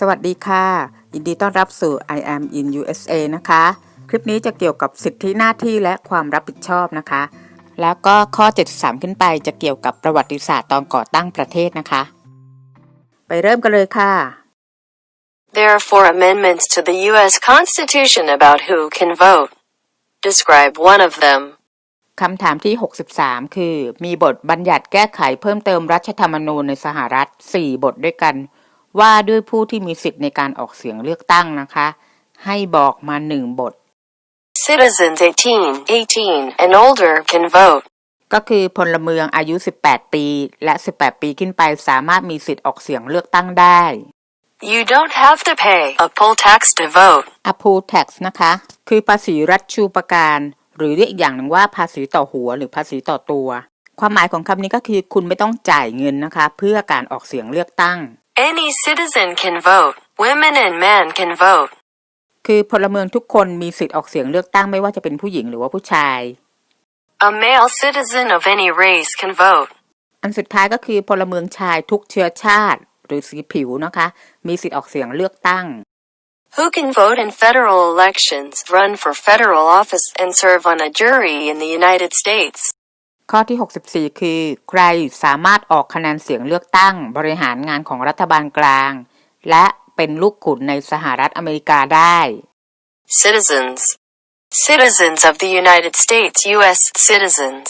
สวัสดีค่ะ ยินดีต้อนรับสู่ I am in USA นะคะ คลิปนี้จะเกี่ยวกับสิทธิหน้าที่และความรับผิดชอบนะคะ แล้วก็ข้อ 73 ขึ้นไปจะเกี่ยวกับประวัติศาสตร์ตอนก่อตั้งประเทศนะคะ ไปเริ่มกันเลยค่ะ There are four amendments to the U.S. Constitution about who can vote. Describe one of them. คำถามที่ 63 คือ มีบทบัญญัติแก้ไขเพิ่มเติมรัฐธรรมนูญในสหรัฐ 4 บทด้วยกัน ว่าด้วยผู้ที่มีสิทธิ์ในการออกเสียงเลือกตั้งนะคะ ให้บอกมา1บท Citizens 18, 18 and older can vote. ก็คือพลเมืองอายุ 18 ปี และ 18 ปีขึ้นไปสามารถมีสิทธิ์ออกเสียงเลือกตั้งได้ You don't have to pay a poll tax to vote. a p o tax นะคะ คือภาษีรัฐชูประการ หรือเรียกอีกอย่างหนึ่งว่าภาษีต่อหัวหรือภาษีต่อตัว ความหมายของคำนี้ก็คือคุณไม่ต้องจ่ายเงินนะคะ เพื่อการออกเสียงเลือกตั้ง Any citizen can vote. Women and men can vote. คือพลเมืองทุกคนมีสิทธิ์ออกเสียงเลือกตั้งไม่ว่าจะเป็นผู้หญิงหรือว่าผู้ชาย A male citizen of any race can vote. อันสุดท้ายก็คือพลเมืองชายทุกเชื้อชาติ หรือสีผิวนะคะ มีสิทธิ์ออกเสียงเลือกตั้ง Who can vote in federal elections, run for federal office, and serve on a jury in the United States? ข้อที่ 64 คือ ใครสามารถออกคะแนนเสียงเลือกตั้ง บริหารงานของรัฐบาลกลาง และเป็นลูกขุนในสหรัฐอเมริกาได้ Citizens. Citizens of the United States, U.S. citizens.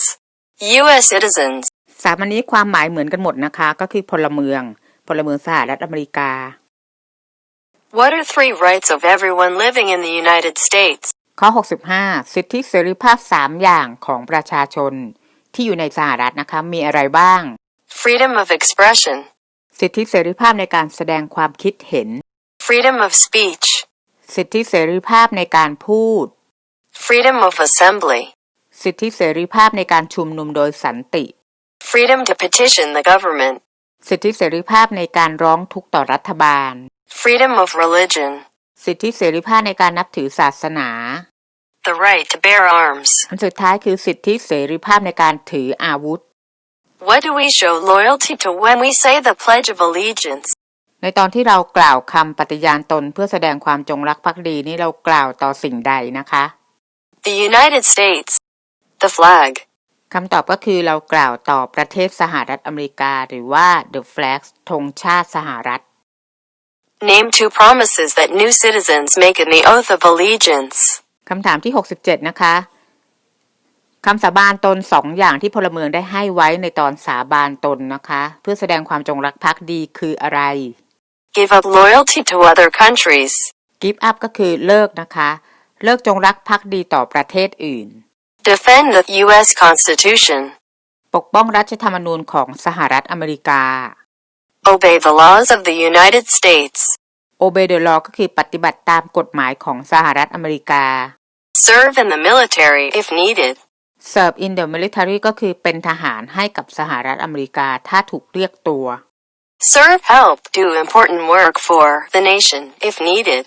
U.S. citizens. สามอันนี้ความหมายเหมือนกันหมดนะคะ ก็คือพลเมือง พลเมืองสหรัฐอเมริกา What are three rights of everyone living in the United States? ข้อ 65 สิทธิเสรีภาพ 3 อย่างของประชาชน ที่อยู่ในสหรัฐนะคะมีอะไรบ้าง Freedom of expression. สิทธิเสรีภาพในการแสดงความคิดเห็น Freedom of speech. สิทธิเสรีภาพในการพูด Freedom of assembly. สิทธิเสรีภาพในการชุมนุมโดยสันติ Freedom to petition the government. สิทธิเสรีภาพในการร้องทุกข์ต่อรัฐบาล Freedom of religion. สิทธิเสรีภาพในการนับถือศาสนา The right to bear arms. อันสุดท้ายคือสิทธิเสรีภาพในการถืออาวุธ What do we show loyalty to when we say the Pledge of Allegiance? ในตอนที่เรากล่าวคำปฏิญาณตนเพื่อแสดงความจงรักภักดีนี่เรากล่าวต่อสิ่งใดนะคะ The United States. The flag. คำตอบก็คือเรากล่าวต่อประเทศสหรัฐอเมริกา หรือว่า the flag ธงชาติสหรัฐ Name two promises that new citizens make in the oath of allegiance. คำถามที่ 67 นะคะคำสาบานตนสองอย่างที่พลเมืองได้ให้ไว้ในตอนสาบานตนนะคะ เพื่อแสดงความจงรักภักดีคืออะไร Give up loyalty to other countries. give up ก็คือเลิกนะคะ เลิกจงรักภักดีต่อประเทศอื่น Defend the U.S. Constitution. ปกป้องรัฐธรรมนูญของสหรัฐอเมริกา Obey the laws of the United States. Obey the law ก็คือปฏิบัติตามกฎหมายของสหรัฐอเมริกา Serve in the military if needed. serve in the military ก็คือเป็นทหารให้กับสหรัฐอเมริกาถ้าถูกเรียกตัว Serve help do important work for the nation if needed.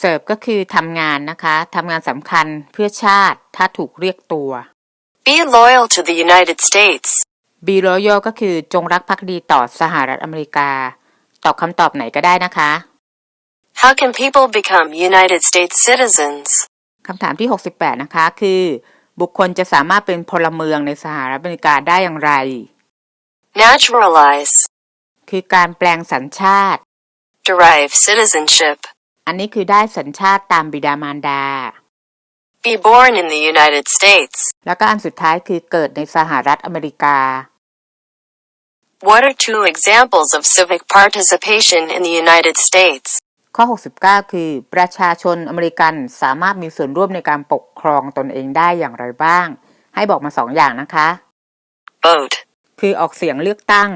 serve ก็คือทำงานนะคะทำงานสำคัญเพื่อชาติถ้าถูกเรียกตัว Be loyal to the United States. be loyal ก็คือจงรักภักดีต่อสหรัฐอเมริกา ตอบคำตอบไหนก็ได้นะคะ How can people become United States citizens? คำถามที่ 68 นะคะ คือ บุคคลจะสามารถเป็นพลเมืองในสหรัฐอเมริกาได้อย่างไร Naturalize. คือการแปลงสัญชาติ Derive citizenship. อันนี้คือได้สัญชาติตามบิดามารดา Be born in the United States. แล้วก็อันสุดท้ายคือเกิดในสหรัฐอเมริกา What are two examples of civic participation in the United States? ข้อ 69 คือ ประชาชนอเมริกันสามารถมีส่วนร่วมในการปกครองตนเองได้อย่างไรบ้าง ให้บอกมาสองอย่างนะคะ Vote. คือออกเสียงเลือกตั้ง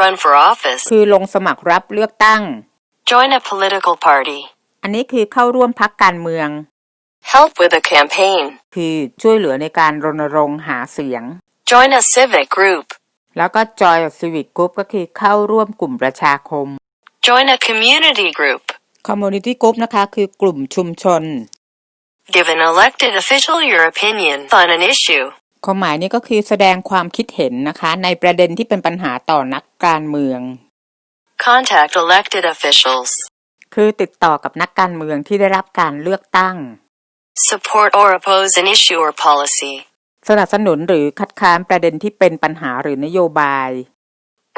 Run for office. คือลงสมัครรับเลือกตั้ง Join a political party. อันนี้คือเข้าร่วมพักการเมือง Help with a campaign. คือช่วยเหลือในการรณรงค์หาเสียง Join a civic group. แล้วก็ join a civic group ก็คือเข้าร่วมกลุ่มประชาคม Join a community group. Community group นะคะ คือกลุ่มชุมชน Give an elected official your opinion on an issue. ความหมายนี้ก็คือแสดงความคิดเห็นนะคะ ในประเด็นที่เป็นปัญหาต่อนักการเมือง Contact elected officials. คือติดต่อกับนักการเมืองที่ได้รับการเลือกตั้ง Support or oppose an issue or policy. สนับสนุนหรือคัดค้านประเด็นที่เป็นปัญหาหรือนโยบาย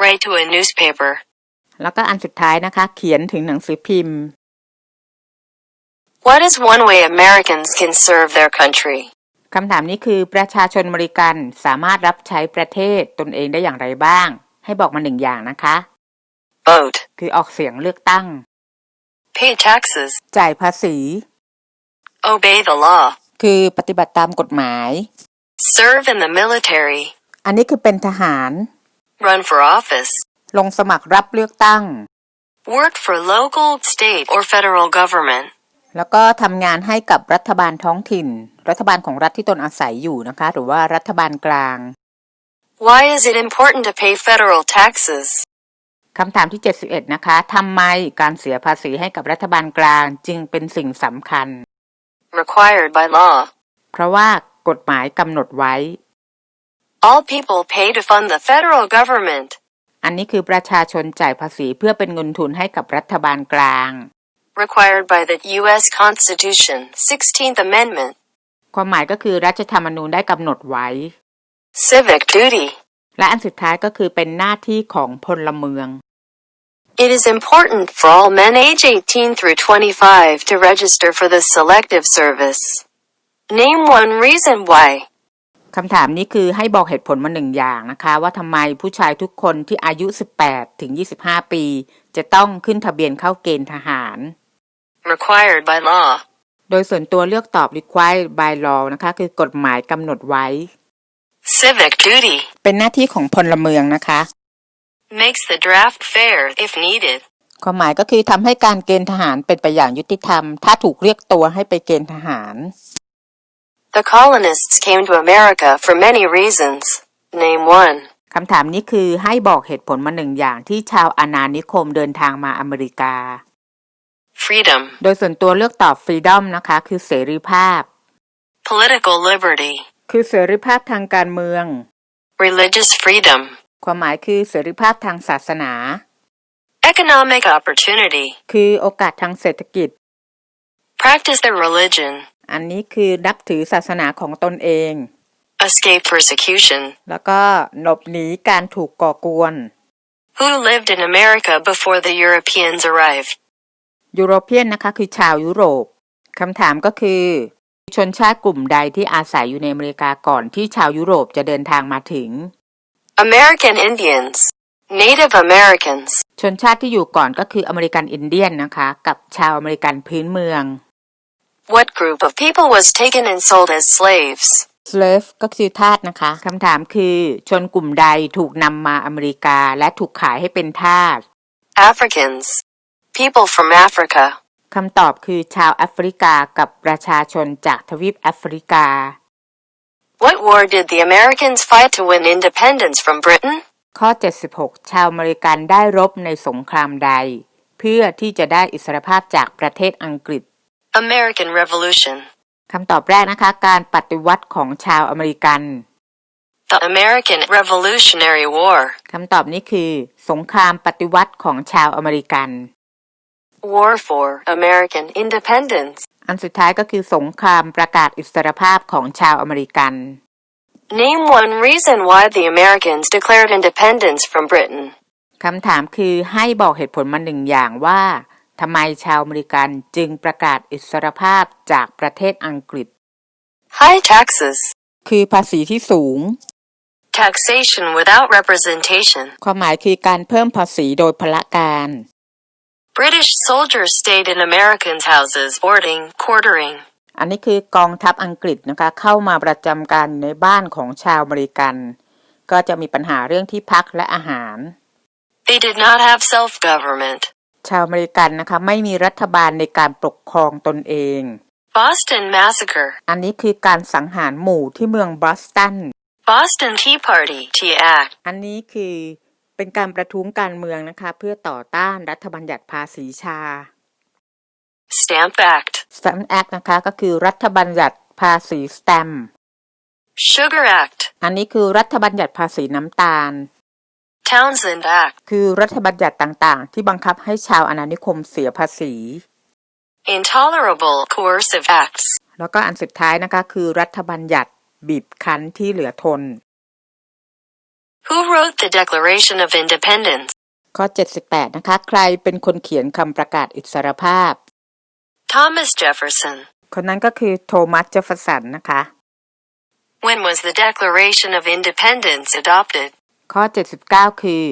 Write to a newspaper. แล้วก็อันสุดท้ายนะคะ เขียนถึงหนังสือพิมพ์ What is one way Americans can serve their country? คำถามนี้คือประชาชนอเมริกันสามารถรับใช้ประเทศตนเองได้อย่างไรบ้าง ให้บอกมาหนึ่งอย่างนะคะ Vote. คือออกเสียงเลือกตั้ง Pay taxes. จ่ายภาษี Obey the law. คือปฏิบัติตามกฎหมาย Serve in the military. อันนี้คือเป็นทหาร Run for office. ลงสมัครรับเลือกตั้ง Work for local, state, or federal government. แล้วก็ทำงานให้กับรัฐบาลท้องถิ่น รัฐบาลของรัฐที่ตนอาศัยอยู่นะคะ หรือว่ารัฐบาลกลาง Why is it important to pay federal taxes? คำถามที่ 71 นะคะทำไมการเสียภาษีให้กับรัฐบาลกลางจึงเป็นสิ่งสำคัญ Required by law. เพราะว่ากฎหมายกำหนดไว้ All people pay to fund the federal government. อันนี้คือประชาชนจ่ายภาษีเพื่อเป็นเงินทุนให้กับรัฐบาลกลาง Required by the U.S. Constitution, 16th Amendment. ความหมายก็คือรัฐธรรมนูญได้กำหนดไว้ Civic duty. และอันสุดท้ายก็คือเป็นหน้าที่ของพลเมือง It is important for all men age 18 through 25 to register for the Selective Service. Name one reason why. คำถามนี้คือให้บอกเหตุผลมาหนึ่งอย่างนะคะ ว่าทำไมผู้ชายทุกคนที่อายุ 18 ถึง 25 ปี จะต้องขึ้นทะเบียนเข้าเกณฑ์ทหาร Required by law. โดยส่วนตัวเลือกตอบ required by law นะคะ คือกฎหมายกำหนดไว้ Civic duty. เป็นหน้าที่ของพลเมืองนะคะ Makes the draft fair if needed. ความหมายก็คือทำให้การเกณฑ์ทหารเป็นไปอย่างยุติธรรม ถ้าถูกเรียกตัวให้ไปเกณฑ์ทหาร The colonists came to America for many reasons. Name one. คำถามนี้คือให้บอกเหตุผลมาหนึ่งอย่างที่ชาวอาณานิคมเดินทางมาอเมริกา Freedom. โดยส่วนตัวเลือกตอบ freedom นะคะ คือเสรีภาพ Political liberty. คือเสรีภาพทางการเมือง Religious freedom. ความหมายคือเสรีภาพทางศาสนา Economic opportunity. คือโอกาสทางเศรษฐกิจ Practice their religion. อันนี้คือนับถือศาสนาของตนเอง Escape persecution. แล้วก็หลบหนีการถูกก่อกวน Who lived in America before the Europeans arrived? ยูโรเปียนนะคะคือชาวยุโรปคำถามก็คือ ชนชาติกลุ่มใดที่อาศัยอยู่ในอเมริกาก่อนที่ชาวยุโรปจะเดินทางมาถึง American Indians. Native Americans. ชนชาติที่อยู่ก่อนก็คืออเมริกันอินเดียนนะคะ กับชาวอเมริกันพื้นเมือง What group of people was taken and sold as slaves? slave ก็คือทาสนะคะคำถามคือชนกลุ่มใดถูกนำมาอเมริกาและถูกขายให้เป็นทาส Africans. People from Africa. คำตอบคือชาวแอฟริกากับประชาชนจากทวีปแอฟริกา What war did the Americans fight to win independence from Britain? ข้อ 76 ชาวอเมริกันได้รบในสงครามใด เพื่อที่จะได้อิสรภาพจากประเทศอังกฤษ American Revolution. คำตอบแรกนะคะ การปฏิวัติของชาวอเมริกัน The American Revolutionary War. คำตอบนี้คือ สงครามปฏิวัติของชาวอเมริกัน War for American Independence. อันสุดท้ายก็คือสงครามประกาศอิสรภาพของชาวอเมริกัน Name one reason why the Americans declared independence from Britain. คำถามคือให้บอกเหตุผลมาหนึ่งอย่างว่าทำไมชาวอเมริกันจึงประกาศอิสรภาพจากประเทศอังกฤษ High taxes. คือภาษีที่สูง Taxation without representation. ความหมายคือการเพิ่มภาษีโดยพละการ British soldiers stayed in Americans' houses, boarding, quartering. อันนี้คือกองทัพอังกฤษนะคะเข้ามาประจำการในบ้านของชาวอเมริกัน ก็จะมีปัญหาเรื่องที่พักและอาหาร They did not have self-government. ชาวอเมริกันนะคะไม่มีรัฐบาลในการปกครองตนเอง Boston Massacre. อันนี้คือการสังหารหมู่ที่เมืองบอสตัน Boston Tea Party. Tea Act. อันนี้คือ เป็นการประท้วงการเมืองนะคะ เพื่อต่อต้านรัฐบัญญัติภาษีชา Stamp Act. Stamp Act นะคะ ก็คือรัฐบัญญัติภาษีสแตมป์ Sugar Act. อันนี้คือรัฐบัญญัติภาษีน้ำตาล Townsend Act. คือรัฐบัญญัติต่างๆ ที่บังคับให้ชาวอาณานิคมเสียภาษี Intolerable coercive acts. แล้วก็อันสุดท้ายนะคะ คือรัฐบัญญัติบีบคั้นที่เหลือทน Who wrote the Declaration of Independence? ข้อ 78 นะคะ ใครเป็นคนเขียนคำประกาศอิสรภาพ Thomas Jefferson. คนนั้นก็คือโทมัสเจฟเฟอร์สันนะคะ When was the Declaration of Independence adopted? ข้อ 79 คือ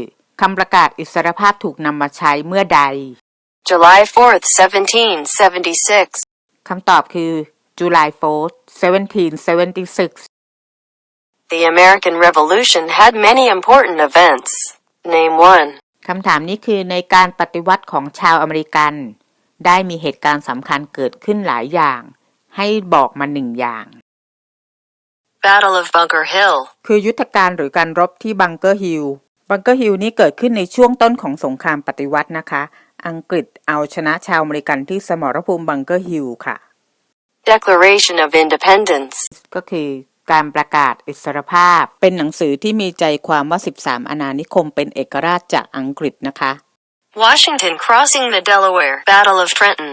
คำประกาศอิสรภาพถูกนำมาใช้เมื่อใด July 4th, 1776. คำตอบคือ July 4th 1776 The American Revolution had many important events. Name one. คำถามนี้คือในการปฏิวัติของชาวอเมริกัน ได้มีเหตุการณ์สำคัญเกิดขึ้นหลายอย่าง ให้บอกมาหนึ่งอย่าง Battle of Bunker Hill. คือยุทธการหรือการรบที่บังเกอร์ฮิลบังเกอร์ฮิลนี้เกิดขึ้นในช่วงต้นของสงครามปฏิวัตินะคะ อังกฤษเอาชนะชาวอเมริกันที่สมรภูมิบังเกอร์ฮิลค่ะ Declaration of Independence. ก็คือ การประกาศอิสรภาพ เป็นหนังสือที่มีใจความว่า 13 อาณานิคมเป็นเอกราชจากอังกฤษนะคะ Washington crossing the Delaware. Battle of Trenton.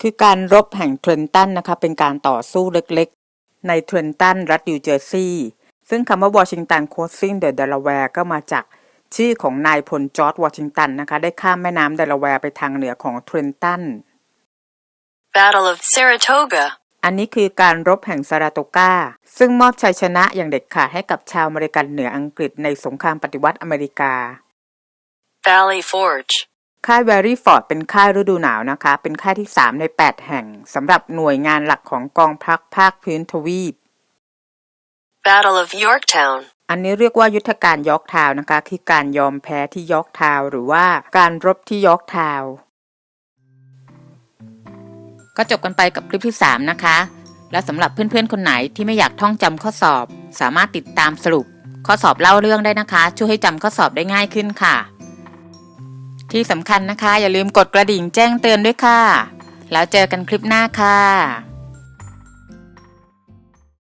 คือการรบแห่งเทรนตันนะคะ เป็นการต่อสู้เล็กๆ ในเทรนตันรัฐนิวเจอร์ซีย์ซึ่งคำว่าวอชิงตันโคสซิงเดอะเดลาแวร์ก็มาจากชื่อของนายพลจอร์จวอชิงตันนะคะ ได้ข้ามแม่น้ำเดลาแวร์ไปทางเหนือของเทรนตัน Battle of Saratoga. อันนี้คือการรบแห่งซาราโตกาซึ่งมอบชัยชนะอย่างเด็ดขาดให้กับชาวอเมริกันเหนืออังกฤษในสงครามปฏิวัติอเมริกา Valley Forge. ค่ายแวรี่ฟอร์ดเป็นค่ายฤดูหนาวนะคะ เป็นค่ายที่ 3 ใน 8 แห่งสำหรับหน่วยงานหลักของกองพักภาคพื้นทวีป Battle of Yorktown. อันนี้เรียกว่ายุทธการยอร์กทาวน์นะคะ คือการยอมแพ้ที่ยอร์กทาวน์หรือว่าการรบที่ยอร์กทาวน์ ก็จบกันไปกับคลิปที่ 3 นะคะ และสำหรับเพื่อนๆ คนไหนที่ไม่อยากท่องจำข้อสอบ สามารถติดตามสรุป ข้อสอบเล่าเรื่องได้นะคะ ช่วยให้จำข้อสอบได้ง่ายขึ้นค่ะ ที่สำคัญนะคะ อย่าลืมกดกระดิ่งแจ้งเตือนด้วยค่ะ แล้วเจอกันคลิปหน้าค่ะ